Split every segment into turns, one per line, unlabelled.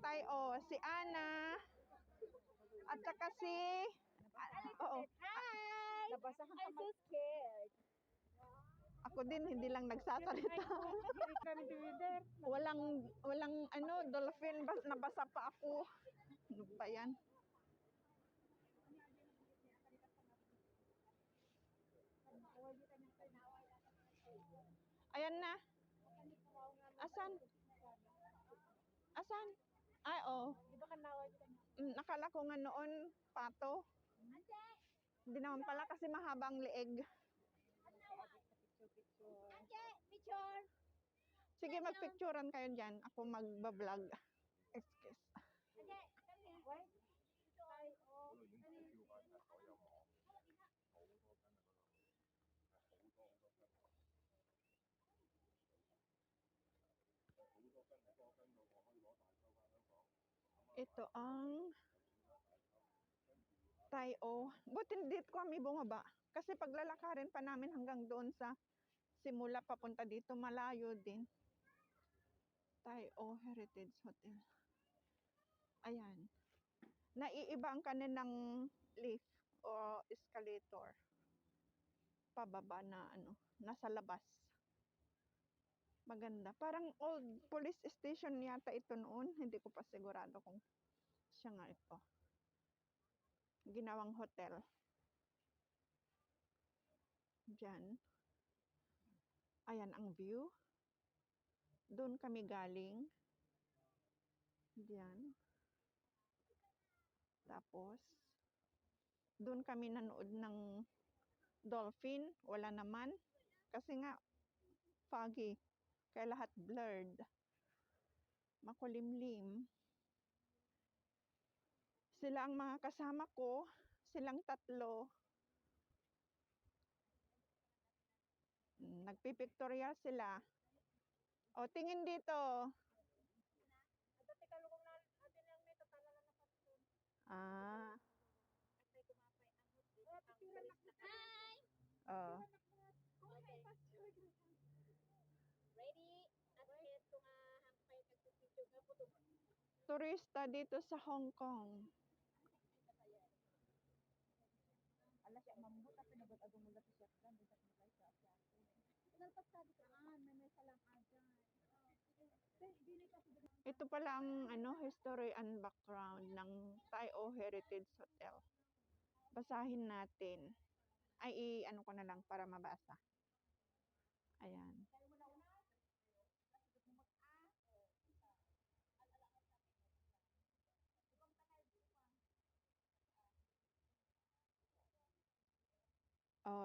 Tayo. Si Ana. At saka si... Oo.
Hi!
Nabasahan
I'm so scared.
Ako din, hindi lang nagsasalita. Walang, walang ano, dolphin. Bas, nabasa pa ako. Ano ba yan? Ayan na. Asan? Asan? Ay, oh.
Di ba ka niya?
Mm, nakala ko nga noon, pato.
Ante!
Hindi naman pala kasi mahabang leeg.
Picture-picture.
Ante! Picture!
Sige, magpicturean kayo dyan. Ako magbablog. Excuse.
Ante!
Ito ang Tayo. Buti dito kami bumaba. Kasi paglalakarin pa namin hanggang doon sa simula papunta dito, malayo din. Tayo Heritage Hotel. Ayan. Naiiba ang kanilang lift o escalator. Pababa na ano, nasa labas. Maganda. Parang old police station yata ito noon. Hindi ko pa sigurado kung siya nga ito. Ginawang hotel. Diyan. Ayan ang view. Doon kami galing. Diyan. Tapos, doon kami nanood ng dolphin. Wala naman. Kasi nga, foggy. Kaya lahat blurred. Makulimlim. Sila ang mga kasama ko. Silang tatlo. Mm, Nagpipictorial sila. O, tingin dito.
Ito, tika lukong na, atin lang nito, talala na pasto.
Ah.
Atay kumapay ang hot Oh, picture na.
Hi!
Oh.
Okay. Ready? At ito nga hampay kagpipidyo nga po
Turista dito sa Hong Kong.
Ala siya, mambut na pinagod-agong mula sa shotgun. Di sa kumapay sa asya.
Nalpas sabi ko, ah, may may salang ajan.
Ito pala ang ano, history and background ng Tayo Heritage Hotel. Basahin natin. Ay, ano ko na lang para mabasa. Ayan.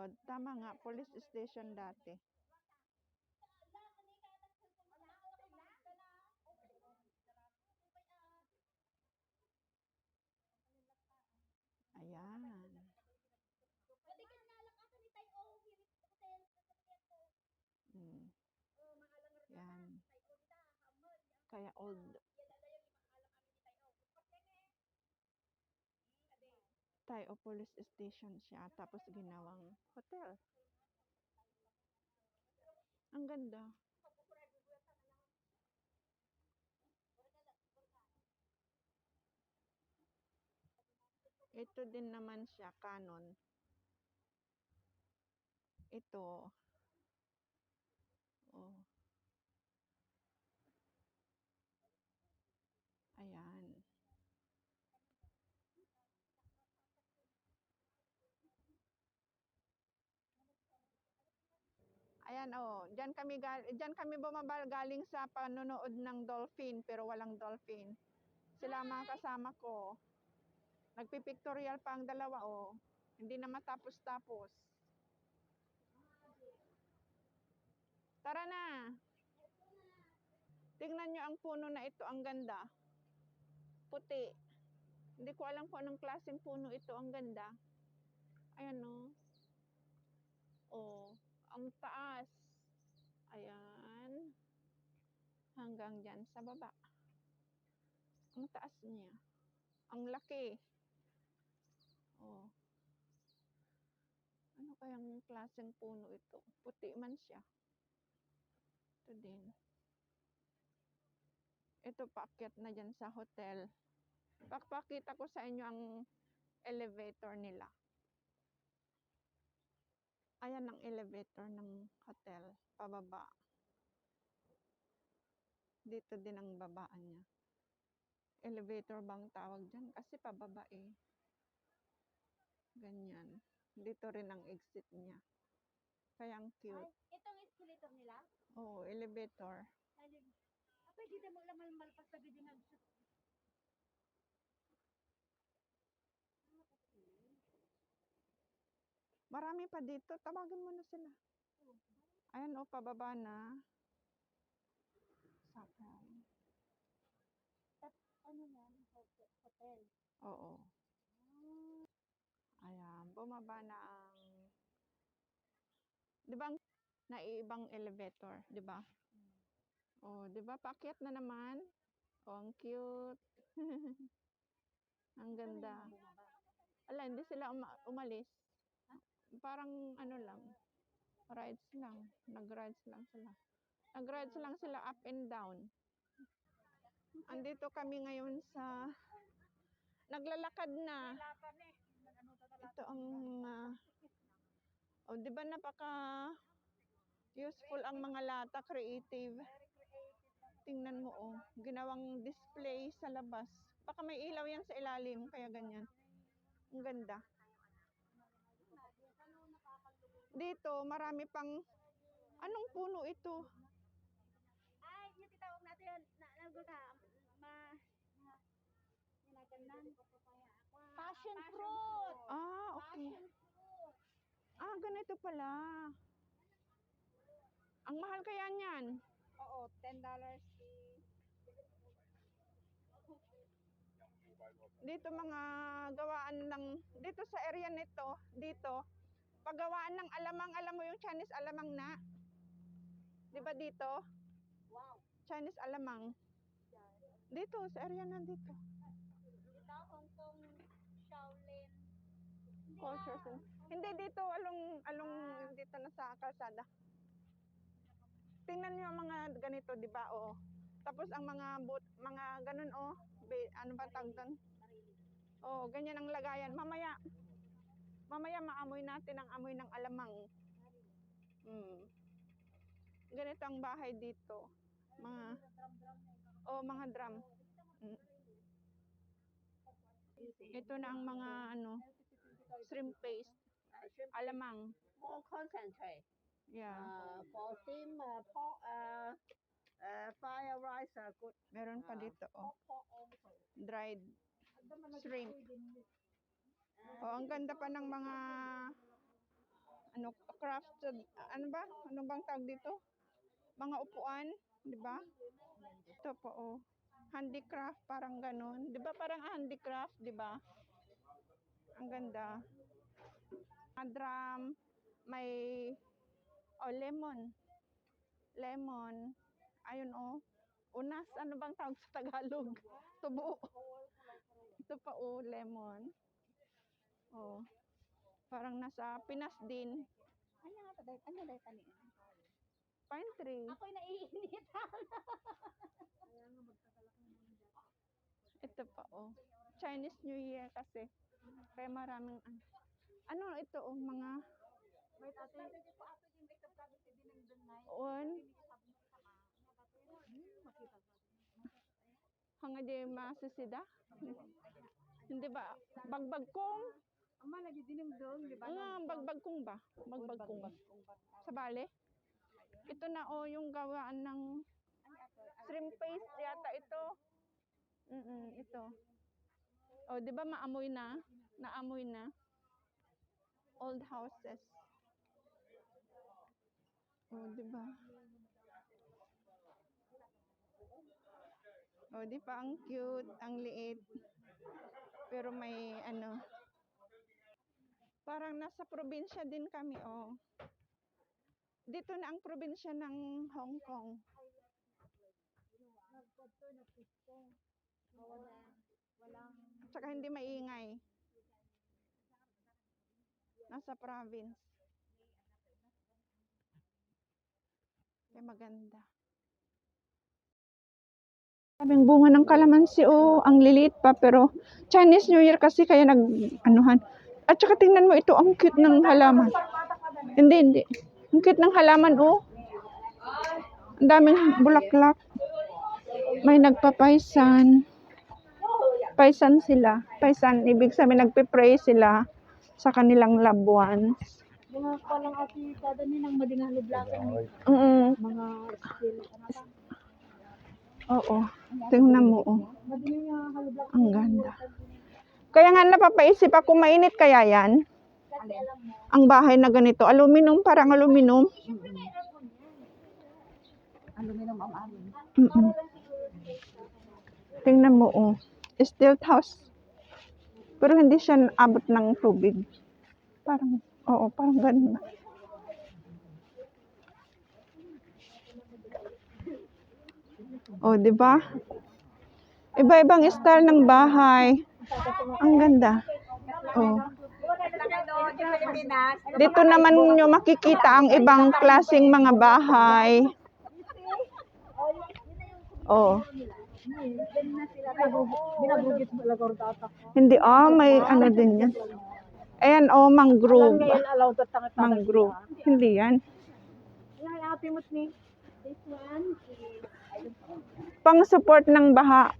Oh, tama nga, police station dati. Ayan.
Pwede ka nalakasan ni Tayo Hirit Hotel sa sakyan ko.
Mm,
Oh, maalang rin
yan.
Tayo nita, hamad.
Kaya old
Yan dada yung imakalam kami ni Tayo. Bukas yan eh. Hmm, ade.
Tayo police station siya, tapos ginawang hotel. Ang ganda. Ito din naman siya, canon. Ito. Oh. Ayan. Ayan oh, diyan kami diyan kami bumaba galing sa panonood ng dolphin pero walang dolphin. Sila ang mga kasama ko. Nagpipictorial pa ang dalawa oh. Hindi na matapos-tapos. Tara na. Tingnan nyo ang puno na ito, ang ganda. Puti. Hindi ko alam kung anong klaseng puno ito, ang ganda. Ayan oh. Oh, ang taas. Ayan. Hanggang dyan sa baba. Ang taas niya. Ang laki. Oh. Ano kayang klaseng puno ito? Puti man siya. Ito din. Ito paakyat na dyan sa hotel. Pakpakita ko sa inyo ang elevator nila. Ayan ang elevator ng hotel. Pababa. Dito din ang babaan niya. Elevator bang tawag dyan? Kasi pababa eh. Ganyan. Dito rin ang exit niya. Kaya ang
Ay,
cute.
itong escalator nila.
Oo, elevator.
Ay, ah, pwede na mo lamal malpas sa biding ang
Marami pa dito. Tawagin mo na sila. Ayan o, pababa na. Sakay.
ano yan, hotel.
Oo. Ayan, bumaba na ang... Di ba ang naiibang elevator, di ba? Oh, di ba? Pakyat na naman. Oh, ang cute. ang ganda. Ala, hindi sila uma- umalis. Parang ano lang. Rides lang. Nag-rides lang sila. Nag-rides lang sila up and down. Andito kami ngayon sa naglalakad na. Ito ang mga Oh, 'di ba napaka useful ang mga lata, creative. Tingnan mo oh, ginawang display sa labas. Baka may ilaw yan sa ilalim, kaya ganyan. Ang ganda. Dito, marami pang Anong puno ito?
Ay, yung titawag natin, na, na, ma, ma, ginaganan. Passion fruit!
Ah, okay.
Passion fruit!
Ah, ganito pala. Ang mahal kaya niyan?
Oo, $10 si...
dito mga gawaan ng dito sa area nito dito paggawaan ng alamang alam mo yung Chinese alamang na? Di ba dito?
Wow!
Chinese alamang. Dito sa area na dito.
Dito, Hong Kong, Shaolin.
Culture
ah.
cen- hindi dito along along dito na sa kalsada. Tingnan niyo ang mga ganito di ba? Oh. Tapos ang mga boot, mga ganun oh. Be, ano ba tawag doon? Oh ganyan ang lagayan. Mamaya mamaya maamoy natin ang amoy ng alamang Hmm. Ganito ang bahay dito. Mga oh, mga drum. Mm. Ito na ang mga ano shrimp paste, alamang.
more concentrate.
Yeah.
Uh, for steam uh, pork, uh, uh, fire rice are good.
Meron pa dito oh, dried shrimp. Oh, ang ganda pa ng mga ano crafted ano ba? Ano bang tawag dito? Mga upuan, 'di ba? Ito po oh. Handicraft parang ganun. 'Di ba parang handicraft, 'di ba? Ang ganda. Mga drum, may oh lemon. Lemon. Ayun oh. Unas, ano bang tawag sa Tagalog? Tubo. Ito pa oh, lemon. Oh. Parang nasa Pinas din.
Ano nga tayo? Ano tayo tani?
Pine tree.
Ako'y naiinit.
Ito pa oh. Chinese New Year kasi. Kaya maraming ano. Ano ito oh, mga
yung makeup ka kasi din ang dunay.
on
makita ka.
hanga di masisida. Hindi ba? Bagbag kong.
Ama, lagi din yung dong, di ba?
Ah, bagbag kong ba? Bagbag kong. Sa bale? Ito na oh, yung gawaan ng shrimp paste yata ito. Mm ito. Oh, 'di ba maamoy na? Naamoy na. Old houses. Oh, 'di ba? Oh, di pa ang cute, ang liit. Pero may ano, Parang nasa probinsya din kami, oh. Dito na ang probinsya ng Hong Kong. Wala, walang... Tsaka hindi maingay. Nasa province. Kaya maganda. Sabing bunga ng kalamansi, oh, ang lilit pa, pero Chinese New Year kasi kaya nag, anuhan, at saka tingnan mo ito, ang cute ng halaman. Hindi, hindi. Ang cute ng halaman, oh. Ang daming bulaklak. May nagpapaisan. Paisan sila. Paisan, ibig sabihin nagpe-pray sila sa kanilang loved ones.
Mga palang ati kada ni nang madingan blakan ni
Mm
mga.
Oo. Tingnan mo, oh. Ang ganda. Kaya nga napapaisip ako, mainit kaya yan? Ang bahay na ganito. Aluminum, parang aluminum.
Aluminum ang amin.
Tingnan mo, oh. Stilt house. Pero hindi siya abot ng tubig. Parang, oo, parang ganun na. Oh, di ba? Iba-ibang style ng bahay. Ang ganda. Oh. Dito naman nyo makikita ang ibang klasing mga bahay. Oh. Hindi, ah, may ano din yan. Ayan, oh, mangrove. Mangrove. Hindi yan. Pang support ng baha.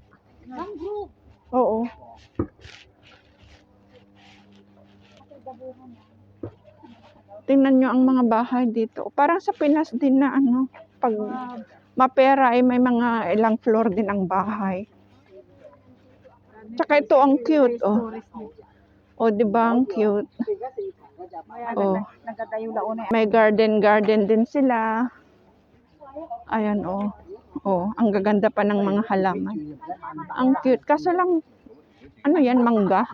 mangrove.
Oo. Tingnan nyo ang mga bahay dito. Parang sa Pinas din na ano, pag mapera ay may mga ilang floor din ang bahay. Tsaka ito ang cute, oh. Oh, di ba ang cute? Oh. May garden garden din sila. Ayan oh. Oh, ang gaganda pa ng mga halaman. Ang cute. Kaso lang, ano yan, mangga?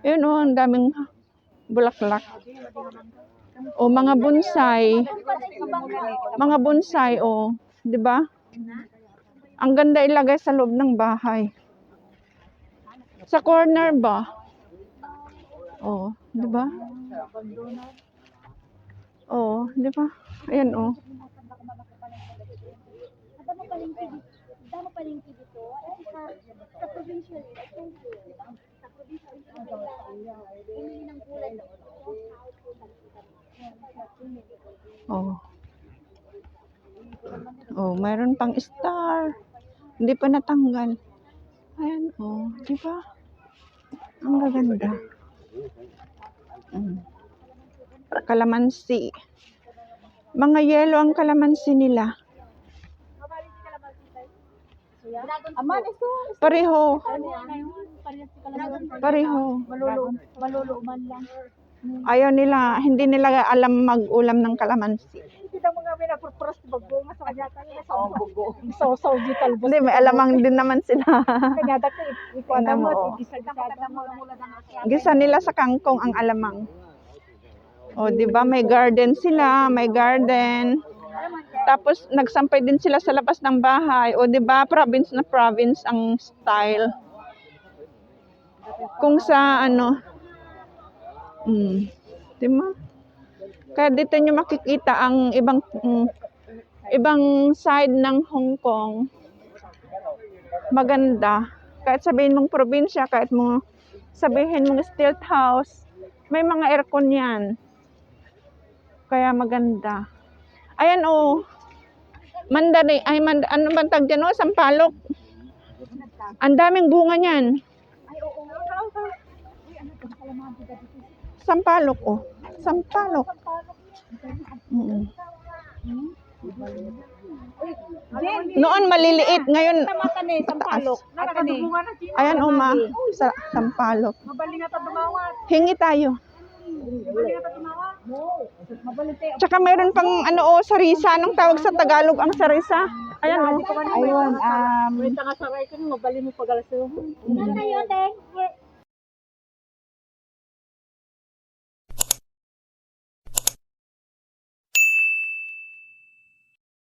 Yun oh, ang daming bulaklak. O mga bonsai. Mga bonsai, oh. Di ba? Ang ganda ilagay sa loob ng bahay. Sa corner ba? Oh, di ba? Oh, di ba? Ayan oh.
Damo palengke dito. Damo palengke dito. At sa sa provincial tungkol. Sa provincial area, bumili ng kulay doon.
Oh. Oh, mayroon pang star. Hindi pa natanggal. Ayan, oh. Di ba? Ang gaganda. Mm. Kalamansi. Mga yellow ang kalamansi nila.
Aman ito.
Pareho.
Ano.
Pareho.
Malulu malulu man lang.
Ayaw nila, hindi nila alam mag-ulam ng kalamansi.
Kita mo nga may napurpuras na bagbunga sa kanya tayo sa bugo. So so digital bus.
Hindi, may alamang din naman sila.
Kanya dako ikwada
Tingnan mo, oh.
na
Gisa nila sa kangkong ang alamang. O, di ba? May garden sila, may garden. Tapos, nagsampay din sila sa labas ng bahay. O, di ba? Province na province ang style. Kung sa, ano, mm, di ba? Kaya dito nyo makikita ang ibang, mm, ibang side ng Hong Kong. Maganda. Kahit sabihin mong probinsya, kahit mo sabihin mong stilt house, may mga aircon yan. Kaya maganda. Ayan oh. Mandarin, ay mand, ano bang tag dyan oh? Sampalok. Ang daming bunga niyan. Sampalok oh. Sampalok. Mm. Noon maliliit, ngayon
sila.
ayan oh ma, sa sampalok. Hingi tayo.
Mabaling tayo.
Tsaka mayroon pang ano oh, sarisa. Anong tawag sa Tagalog ang sarisa? Ayan oh.
Ayun, um, wait nga sa right ko, mabaling mo pagalaso.
Saan tayo, Teng? We're